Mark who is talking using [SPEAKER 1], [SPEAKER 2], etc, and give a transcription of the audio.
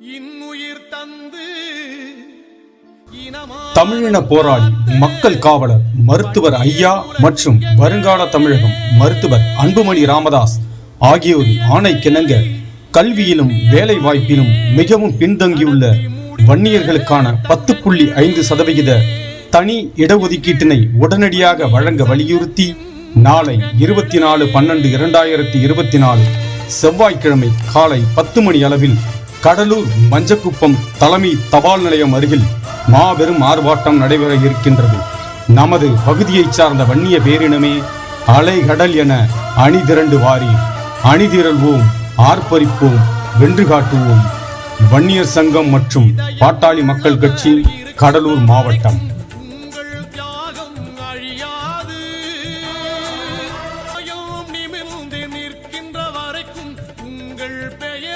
[SPEAKER 1] இன்னுயிர் தந்து
[SPEAKER 2] தமிழின போராளி மக்கள் காவலர் மருத்துவர் ஐயா மற்றும் வருங்கால தமிழகம் மருத்துவர் அன்புமணி ராமதாஸ் ஆகியோரின் ஆணைக்கிணங்க கல்வியிலும் வேலை வாய்ப்பிலும் மிகவும் பின்தங்கியுள்ள வன்னியர்களுக்கான பத்து புள்ளி ஐந்து சதவிகித தனி இடஒதுக்கீட்டினை உடனடியாக வழங்க வலியுறுத்தி நாளை இருபத்தி நாலு பன்னெண்டு இரண்டாயிரத்தி இருபத்தி நாலு செவ்வாய்க்கிழமை காலை பத்து மணி அளவில் கடலூர் மஞ்சக்குப்பம் தலைமை தபால் நிலையம் அருகில் மாபெரும் ஆர்ப்பாட்டம் நடைபெற இருக்கின்றது. நமது பகுதியைச் சார்ந்த வன்னிய பேரினமே அலைகடல் என அணிதிரண்டு வாரி அணிதிரள்வோம் ஆர்ப்பரிப்போம் வென்று காட்டுவோம். வன்னியர் சங்கம் மற்றும் பாட்டாளி மக்கள் கட்சி கடலூர் மாவட்டம். நிற்கின்ற வரைக்கும் உங்கள் பெயர்